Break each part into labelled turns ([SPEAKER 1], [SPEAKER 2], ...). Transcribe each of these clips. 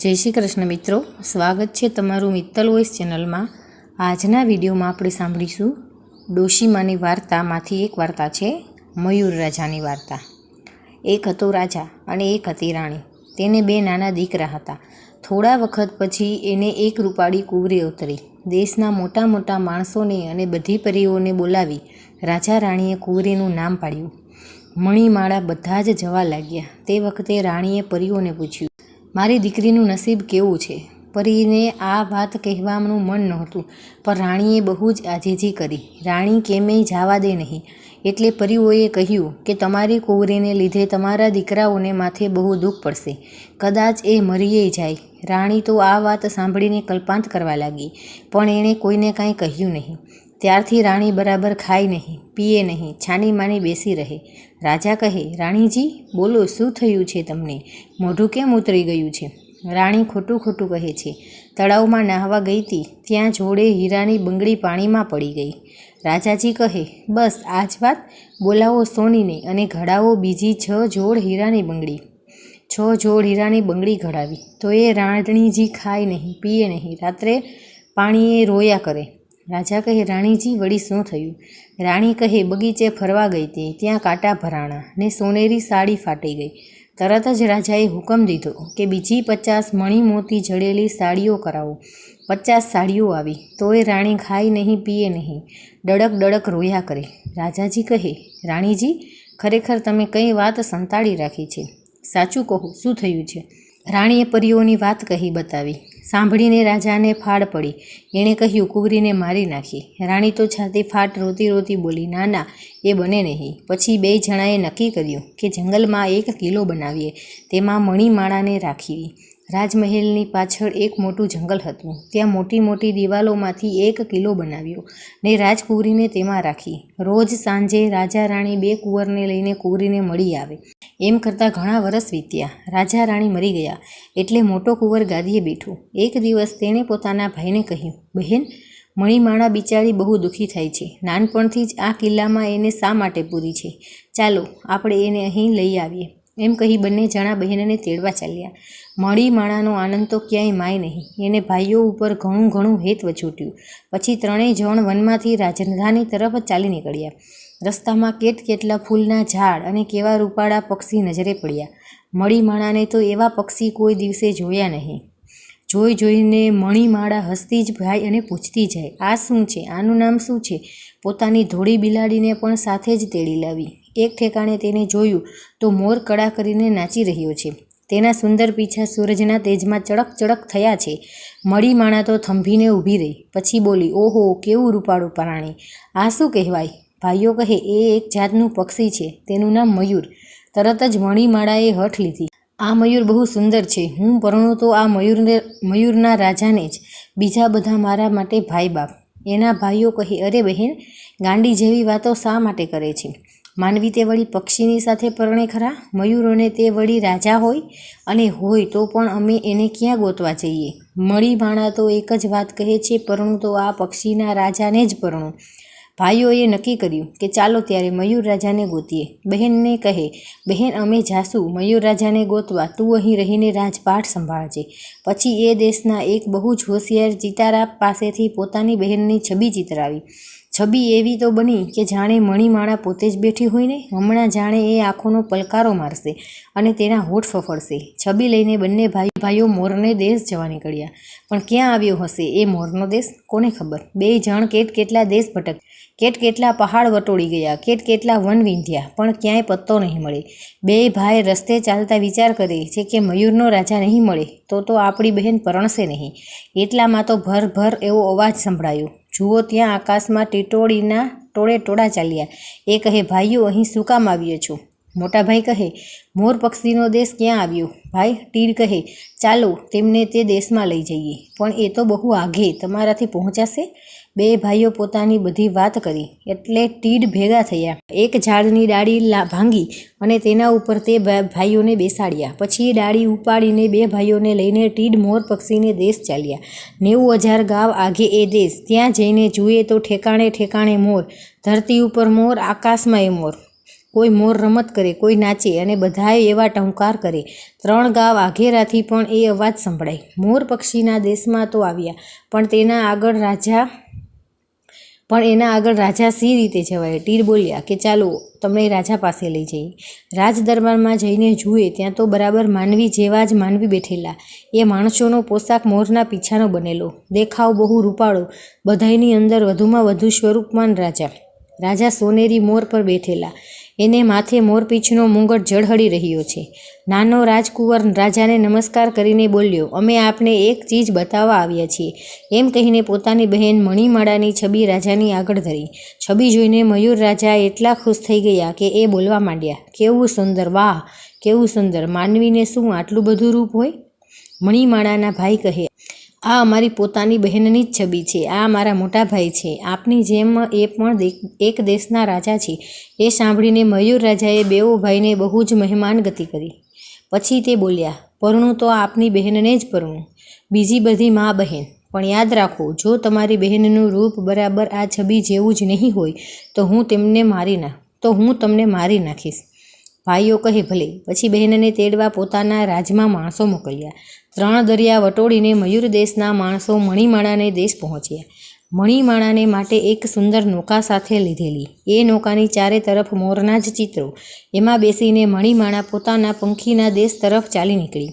[SPEAKER 1] જય શ્રી કૃષ્ણ મિત્રો. સ્વાગત છે તમારું મિત્તલ વોઇસ ચેનલમાં. આજના વિડીયોમાં આપણે સાંભળીશું ડોશીમાની વાર્તામાંથી એક વાર્તા છે, મયુર રાજાની વાર્તા. એક હતો રાજા અને એક હતી રાણી. તેને બે નાના દીકરા હતા. થોડા વખત પછી એને એક રૂપાળી કુવરી ઉતરી. દેશના મોટા મોટા માણસોને અને બધી પરીઓને બોલાવી રાજા રાણીએ કુંવરીનું નામ પાડ્યું. મણીમાળા બધા જ જવા લાગ્યા. તે વખતે રાણીએ પરીઓને પૂછ્યું મારી દીકરીનું નસીબ કેવું છે? પરીને આ વાત કહેવાનું મન નહોતું, પણ રાણીએ બહુ જ આજીજી કરી. રાણી કેમેય જવા દે નહીં. એટલે પરીઓએ કહ્યું કે તમારી કુંવરીને લીધે તમારા દીકરાઓને માથે બહુ દુઃખ પડશે. કદાચ એ મરીએ જાય. રાણી તો આ વાત સાંભળીને કલ્પાંત કરવા લાગી, પણ એણે કોઈને કાંઈ કહ્યું નહીં. ત્યારથી રાણી બરાબર ખાય નહીં, પીએ નહીં છાની માની બેસી રહે. રાજા કહે, રાણીજી, બોલો, શું થયું છે તમને? મોઢું કેમ ઉતરી ગયું છે? રાણી ખોટું ખોટું કહે છે, તળાવમાં નાહવા ગઈ હતી ત્યાં જોડે હીરાની બંગડી પાણીમાં પડી ગઈ. રાજાજી કહે, બસ આ જ વાત? બોલાવો સોનીને અને ઘડાવો બીજી છ જોડ હીરાની બંગડી. છ જોડ હીરાની બંગડી ઘડાવી, તો એ રાણીજી ખાય નહીં, પીએ નહીં. રાત્રે પાણીએ રોયા કરે. રાજા કહે, રાણીજી, વળી શું થયું? રાણી કહે, બગીચે ફરવા ગઈ તે ત્યાં કાંટા ભરાણા ને સોનેરી સાડી ફાટી ગઈ. તરત જ રાજાએ હુકમ દીધો કે બીજી પચાસ મણી મોતી જડેલી સાડીઓ કરાવો. પચાસ સાડીઓ આવી. તોય રાણી ખાય નહીં, પીએ નહીં. ડડક ડડક રોયા કરે. રાજાજી કહે, રાણીજી, ખરેખર તમે કઈ વાત સંતાડી રાખી છે? સાચું કહો, શું થયું છે? રાણીએ પરીઓની વાત કહી બતાવી. સાંભળીને રાજાને ફાળ પડી. એણે કહ્યું, કુંવરીને મારી નાખી. રાણી તો છાતી ફાટ રોતી રોતી બોલી ના ના એ બને નહીં. પછી બે જણાએ નક્કી કર્યું કે જંગલમાં એક કિલ્લો બનાવીએ. તેમાં મણીમાળાને રાખીવી રાજમહેલની પાછળ એક મોટું જંગલ હતું. ત્યાં મોટી મોટી દિવાલોમાંથી એક કિલ્લો બનાવ્યો ને રાજકુંવરીને તેમાં રાખી. રોજ સાંજે રાજા રાણી બે કુંવરને લઈને કુંવરીને મળી આવે. એમ કરતાં ઘણા વરસ વીત્યા. રાજા રાણી મરી ગયા એટલે મોટો કુંવર ગાદીએ બેઠો. એક દિવસ તેણે પોતાના ભાઈને કહ્યું, બહેન, મણીમાળા બિચારી બહુ દુઃખી થાય છે. નાનપણથી જ આ કિલ્લામાં એને શા માટે પૂરી છે? ચાલો, આપણે એને અહીં લઈ આવીએ. એમ કહી બંને જણા બહેનને તેડવા ચાલ્યા. મણીમાળાનો આનંદ તો ક્યાંય માય નહીં. એને ભાઈઓ ઉપર ઘણું ઘણું હેત વછૂટ્યું. પછી ત્રણેય જણ વનમાંથી રાજધાની તરફ ચાલી નીકળ્યા. રસ્તામાં કેટ કેટલા ફૂલના ઝાડ અને કેવા રૂપાળા પક્ષી નજરે પડ્યા. મણીમાળાને તો એવા પક્ષી કોઈ દિવસે જોયા નહીં. જોઈ જોઈને મણીમાળા હસતી જ ભાઈ અને પૂછતી જાય, આ શું છે? આનું નામ શું છે? પોતાની ધોળી બિલાડીને પણ સાથે જ તેડી લાવી. એક ઠેકાણે તેને જોયું તો મોર કડા કરીને નાચી રહ્યો છે. તેના સુંદર પીછા સૂરજના તેજમાં ચડક ચડક થયા છે. મણીમાળા તો થંભીને ઊભી રહી. પછી બોલી, ઓહો, કેવું રૂપાળું પ્રાણી. આ શું કહેવાય? ભાઈઓ કહે, એ એક જાતનું પક્ષી છે, તેનું નામ મયુર. તરત જ મણીમાળાએ હઠ લીધી. આ મયુર બહુ સુંદર છે. હું પરણું તો આ મયુરને, મયુરના રાજાને જ. બીજા બધા મારા માટે ભાઈ બાપ. એના ભાઈઓ કહે, અરે બહેન, ગાંડી જેવી વાતો શા માટે કરે છે? માનવી તે વળી પક્ષીની સાથે પરણે ખરા? મયુરોને તે વળી રાજા હોય? અને હોય તો પણ અમે એને ક્યાં ગોતવા જઈએ? મળી ભાણા તો એક જ વાત કહે છે, પરણું તો આ પક્ષીના રાજાને જ પરણું. ભાઈઓએ નક્કી કર્યું કે ચાલો ત્યારે મયુર રાજાને ગોતીએ. બહેનને કહે, બહેન, અમે જાશું મયુર રાજાને ગોતવા તું અહીં રહીને રાજપાઠ સંભાળજે. પછી એ દેશના એક બહુ જ હોશિયાર ચિતારા પાસેથી પોતાની બહેનની છબી ચિતરાવી. છબી એવી તો બની કે જાણે મણીમાળા પોતે જ બેઠી હોય ને? હમણાં જાણે એ આંખોનો પલકારો મારશે અને તેના હોઠ ફફડશે. છબી લઈને બંને ભાઈ ભાઈઓ મોરને દેશ જવા નીકળ્યા. પણ ક્યાં આવ્યો હશે એ મોરનો દેશ? કોને ખબર? બે જણ કેટ કેટલા દેશ ભટક, કેટ કેટલા પહાડ વટોળી ગયા, કેટ કેટલા વન વિંધ્યા, પણ ક્યાંય પત્તો નહીં મળે. બે ભાઈ રસ્તે ચાલતા વિચાર કરે છે કે મયુરનો રાજા નહીં મળે, તો તો આપણી બહેન પરણશે નહીં. એટલામાં તો ભર ભર એવો અવાજ સંભળાયો. જુઓ ત્યાં આકાશમાં ટીટોળીના ટોળે ટોળા ચાલ્યા. એ કહે, ભાઈઓ, અહીં શું કામ આવ્યો છો? મોટા ભાઈ કહે, મોર પક્ષીનો દેશ ક્યાં આવ્યો? ભાઈ ટીર કહે, ચાલો તેમને તે દેશમાં લઈ જઈએ. પણ એ તો બહુ આઘે તમારાથી પહોંચાશે. બે ભાઈઓ પોતાની બધી વાત કરી એટલે ટીડ ભેગા થયા. એક ઝાડની ડાળી ભાંગી અને તેના ઉપર તે ભાઈઓને બેસાડ્યા. પછી ડાળી ઉપાડીને બે ભાઈઓને લઈને ટીડ મોર પક્ષીને દેશ ચાલ્યા. નેવું હજાર ગાવ આઘે એ દેશ. ત્યાં જઈને જુએ તો ઠેકાણે ઠેકાણે મોર. ધરતી ઉપર મોર આકાશમાં એ મોર. કોઈ મોર રમત કરે, કોઈ નાચે અને બધાએ એવા ટહુકાર કરે. ત્રણ ગાવ આઘેરાથી પણ એ અવાજ સંભળાય. મોર પક્ષીના દેશમાં તો આવ્યા, પણ તેના આગળ રાજા પણ એના આગળ રાજા સી રીતે જવાય ટીર બોલ્યા કે ચાલો, તમને રાજા પાસે લઈ જઈએ. રાજ દરબારમાં જઈને જુએ ત્યાં તો બરાબર માનવી જેવા જ માનવી બેઠેલા. એ માણસોનો પોશાક મોરના પીછાનો બનેલો. દેખાવ બહુ રૂપાળો. બધાયની અંદર વધુમાં વધુ સ્વરૂપમાન રાજા. રાજા સોનેરી મોર પર બેઠેલા. એને માથે મોરપીંછનો મુંગટ ઝળહળી રહ્યો છે. નાનો રાજકુંવર રાજાને નમસ્કાર કરીને બોલ્યો, અમે આપને એક ચીજ બતાવવા આવ્યા છીએ. એમ કહીને પોતાની બહેન મણિમાળાની છબી રાજાની આગળ ધરી. છબી જોઈને મયુર રાજા એટલા ખુશ થઈ ગયા કે એ બોલવા માંડ્યા, કેવું સુંદર, વાહ, કેવું સુંદર, માનવીને શું આટલું બધું રૂપ હોય? મણિમાળાના ભાઈ કહે આ અમારી પોતાની બહેનની જ છબી છે, આ મારા મોટા ભાઈ છે, આપની જેમ એ પણ એક દેશના રાજા છે. એ સાંભળીને મયુર રાજાએ બેઉ ભાઈને બહુ જ મહેમાન ગતિ કરી. પછી તે બોલ્યા, પરણું તો આપની બહેનને જ પરણું. બીજી બધી મા બહેન. પણ યાદ રાખો, જો તમારી બહેનનું રૂપ બરાબર આ છબી જેવું જ નહીં હોય, તો હું તેમને મારી ના, તો હું તમને મારી નાખીશ. ભાઈઓ કહે, ભલે. પછી બહેનને તેડવા પોતાના રાજમાં માણસો મોકલ્યા. ત્રણ દરિયા વટોળીને મયુર દેશના માણસો મણિમાળાને દેશ પહોંચ્યા. મણિમાળાને માટે એક સુંદર નૌકા સાથે લીધેલી. એ નૌકાની ચારે તરફ મોરના જ ચિત્રો. એમાં બેસીને મણિમાળા પોતાના પંખીના દેશ તરફ ચાલી નીકળી.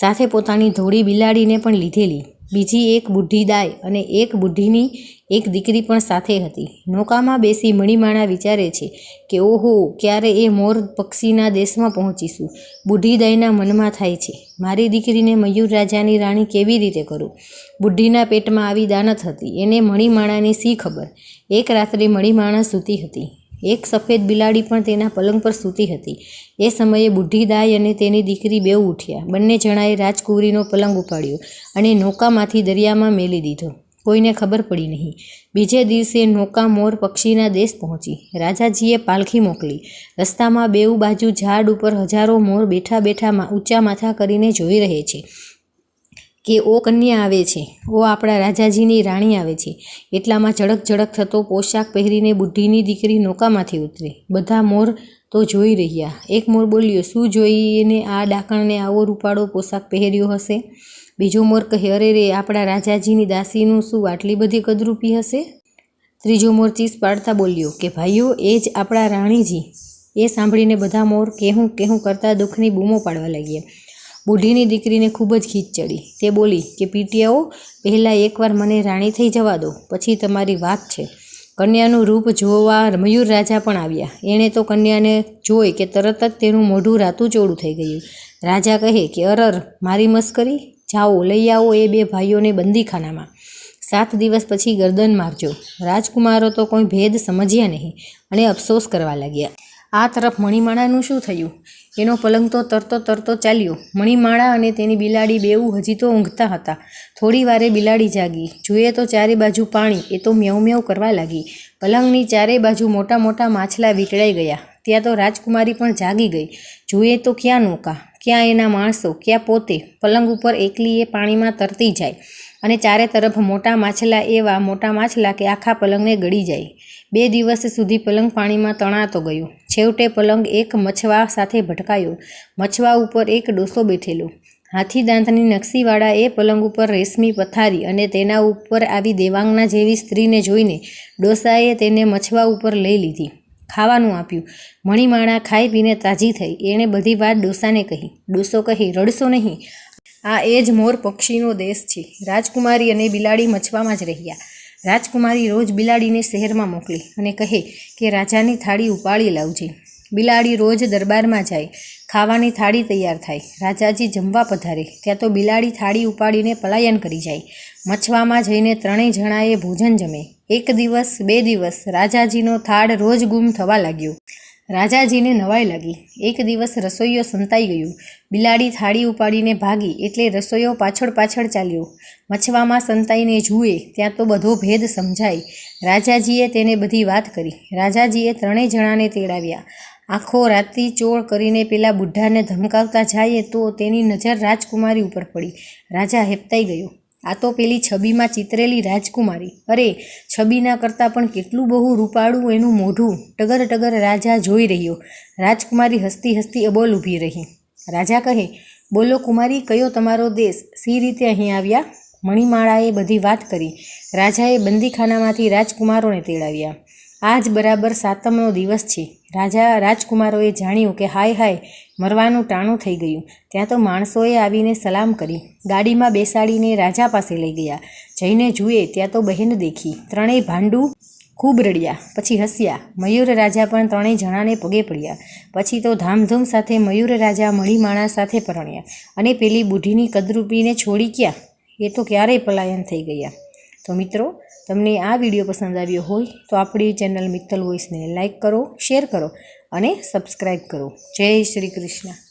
[SPEAKER 1] સાથે પોતાની ધોળી બિલાડીને પણ લીધેલી. બીજી એક બુઢી દાય અને એક બુઢીની એક દીકરી પણ સાથે હતી. નૌકામાં બેસી મણિમાણા વિચારે છે કે, ઓહો, ક્યારે એ મોર પક્ષીના દેશમાં પહોંચીશું? બુઢી દાયના મનમાં થાય છે. મારી દીકરીને મયુર રાજાની રાણી કેવી રીતે કરું? બુઢીના પેટમાં આવી દાનત હતી. એને મણિમાણાની સી ખબર? એક રાત્રે મણિમાણા સૂતી હતી. એક સફેદ બિલાડી પણ તેના પલંગ પર સૂતી હતી. એ સમયે બુઢી દાય અને તેની દીકરી બેઉ ઉઠ્યા. બંને જણાએ રાજકુંવરીનો પલંગ ઉપાડ્યો અને નૌકામાંથી દરિયામાં મેલી દીધો. કોઈને ખબર પડી નહીં. બીજે દિવસે નૌકા મોર પક્ષીના દેશ પહોંચી. રાજાજીએ પાલખી મોકલી. રસ્તામાં બેઉ બાજુ ઝાડ ઉપર હજારો મોર બેઠા બેઠા ઊંચા માથા કરીને જોઈ રહે છે. કે ઓ કન્યા આવે છે. ઓ આપણા રાજાજીની રાણી આવે છે. એટલામાં ઝડક ઝડક થતો પોશાક પહેરીને બુઢીની દીકરી નૌકામાંથી ઉતરી. બધા મોર તો જોઈ રહ્યા. એક મોર બોલ્યો, શું જોઈને આ ડાકણને આવો રૂપાળો પોશાક પહેર્યો હશે? બીજો મોર કહે, અરે રે, આપણા રાજાજીની દાસીનું શું આટલી બધી કદરૂપી હશે? ત્રીજો મોર ચીસ પાડતા બોલ્યો, કે ભાઈઓ, એ જ આપણા રાણીજી. એ સાંભળીને બધા મોર કેહું કેહું કરતા દુઃખની બૂમો પાડવા લાગ્યા. બુઢીની દીકરીને ખૂબ જ ખીચ ચડી. તે બોલી કે, પીટિયાઓ, પહેલાં એકવાર મને રાણી થઈ જવા દો, પછી તમારી વાત છે. કન્યાનું રૂપ જોવા મયુર રાજા પણ આવ્યા. એણે તો કન્યાને જોઈ કે તરત જ તેનું મોઢું રાતું ચોડું થઈ ગયું. રાજા કહે કે, અરર, મારી મસ્કરી? જાઓ, લઈ આવો એ બે ભાઈઓને બંદીખાનામાં. સાત દિવસ પછી ગરદન મારજો. રાજકુમારો તો કોઈ ભેદ સમજ્યા નહીં અને અફસોસ કરવા લાગ્યા. આ તરફ મણિમાળાનું શું થયું? એનો પલંગ તો તરતો તરતો ચાલ્યો. મણિમાળા અને તેની બિલાડી બેઉ હજી તો ઊંઘતા હતા. થોડી વારે બિલાડી જાગી. જોઈએ તો ચારે બાજુ પાણી, એ તો મ્યાઉ મ્યાઉ કરવા લાગી. પલંગની ચારે બાજુ મોટા મોટા માછલા વીંટળાઈ ગયા. ત્યાં તો રાજકુમારી પણ જાગી ગઈ. જોઈએ તો ક્યાં નૌકા, ક્યાં એના માણસો, ક્યાં પોતે? પલંગ ઉપર એકલી એ પાણીમાં તરતી જાય. અને ચારે તરફ મોટા માછલા એવા મોટા માછલા કે આખા પલંગને ગળી જાય. બે દિવસ સુધી પલંગ પાણીમાં તણાતો ગયો. છેવટે પલંગ એક મછવા સાથે ભટકાયો. મછવા ઉપર એક ડોસો બેઠેલો. હાથી દાંતની નકશીવાળા એ પલંગ ઉપર રેશમી પથારી અને તેના ઉપર આવી દેવાંગના જેવી સ્ત્રીને જોઈને ડોસાએ તેને મછવા ઉપર લઈ લીધી. ખાવાનું આપ્યું. મણીમાણા ખાઈ પીને તાજી થઈ. એણે બધી વાત ડોસાને કહી. ડોસો કહી, રડશો નહીં. આ એ જ મોર પક્ષીનો દેશ છે. રાજકુમારી અને બિલાડી મછવામાં જ રહ્યા. રાજકુમારી રોજ બિલાડીને શહેરમાં મોકલી અને કહે કે, રાજાની થાળી ઉપાડી લાવજે. બિલાડી રોજ દરબારમાં જાય, ખાવાની થાળી તૈયાર થાય, રાજાજી જમવા પધારે, ત્યાં તો બિલાડી થાળી ઉપાડીને પલાયન કરી જાય. મછવામાં જઈને ત્રણેય જણાએ ભોજન જમે. એક દિવસ, બે દિવસ રાજાજીનો થાળ રોજ ગુમ થવા લાગ્યો. રાજાજીને નવાઈ લાગી. એક દિવસ રસોઈયો સંતાઈ ગયું. બિલાડી થાળી ઉપાડીને ભાગી એટલે રસોઈયો પાછળ પાછળ ચાલ્યો. મછવામાં સંતાઈને જુએ ત્યાં તો બધો ભેદ સમજાય. રાજાજીએ તેને બધી વાત કરી. રાજાજીએ ત્રણેય જણાને તેડાવ્યા. આખો રાત્રિ ચોળ કરીને પેલા બુઢ્ઢાને ધમકાવતા જાય તો તેની નજર રાજકુમારી ઉપર પડી. રાજા હેપતાઈ ગયો. આ તો પેલી છબીમાં ચિતરેલી રાજકુમારી. અરે, છબીના કરતાં પણ કેટલું બહુ રૂપાળું એનું મોઢું ટગર ટગર રાજા જોઈ રહ્યો. રાજકુમારી હસતી હસતી અબોલ ઊભી રહી. રાજા કહે, બોલો કુમારી, કયો તમારો દેશ? સી રીતે અહીં આવ્યા? મણિમાળાએ બધી વાત કરી. રાજાએ બંદીખાનામાંથી રાજકુમારોને તેડાવ્યા. આજ બરાબર સાતમનો દિવસ છે. રાજા રાજકુમારોએ જાણ્યું કે હાય હાય મરવાનું ટાણું થઈ ગયું. ત્યાં તો માણસોએ આવીને સલામ કરી. ગાડીમાં બેસાડીને રાજા પાસે લઈ ગયા. જઈને જુએ ત્યાં તો બહેન દેખી. ત્રણેય ભાંડું ખૂબ રડ્યા. પછી હસ્યા. મયુર રાજા પણ ત્રણેય જણાને પગે પડ્યા. પછી તો ધામધૂમ સાથે મયુર રાજા મણિમાળા સાથે પરણ્યા. અને પેલી બુઢીની કદરૂપીને છોડી ક્યાં? એ તો ક્યારેય પલાયન થઈ ગયા. તો મિત્રો, તમને આ વીડિયો પસંદ આવ્યો હોય તો આપણી ચેનલ મિત્તલ વોઇસને લાઇક કરો, શેર કરો અને સબસ્ક્રાઈબ કરો. જય શ્રી કૃષ્ણ.